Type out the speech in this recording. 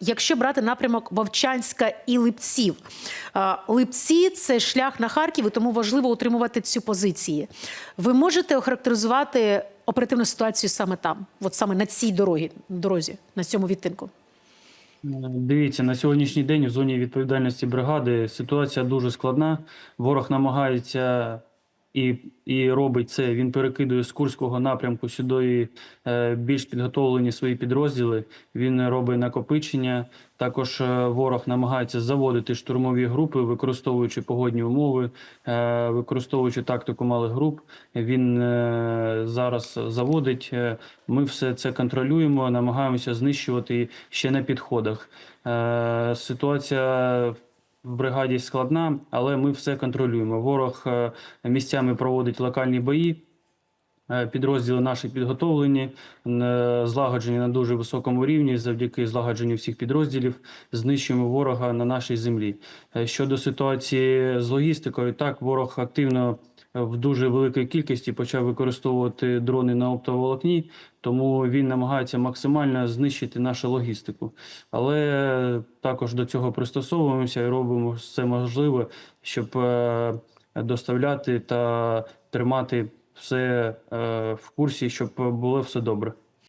якщо брати напрямок Вовчанська і Липців, Липці це шлях на Харків, і тому важливо утримувати цю позиції. Ви можете охарактеризувати оперативну ситуацію саме там, от саме на цій дорогі, дорозі, на цьому відтинку? Дивіться, на сьогоднішній день в зоні відповідальності бригади ситуація дуже складна. Ворог намагається і, і робить це. Він перекидує з Курського напрямку сюди е, більш підготовлені свої підрозділи. Він робить накопичення. Також е, ворог намагається заводити штурмові групи, використовуючи погодні умови, е, використовуючи тактику малих груп. Він зараз заводить. Ми все це контролюємо, намагаємося знищувати ще на підходах. Ситуація в бригаді складна, але ми все контролюємо. Ворог е, місцями проводить локальні бої. Е, Підрозділи наші підготовлені, е, злагоджені на дуже високому рівні. Завдяки злагодженню всіх підрозділів знищуємо ворога на нашій землі. Е, Щодо ситуації з логістикою, так ворог активно в дуже великій кількості почав використовувати дрони на оптоволокні, тому він намагається максимально знищити нашу логістику. Але також до цього пристосовуємося і робимо все можливе, щоб доставляти та тримати все е, в курсі, щоб було все добре.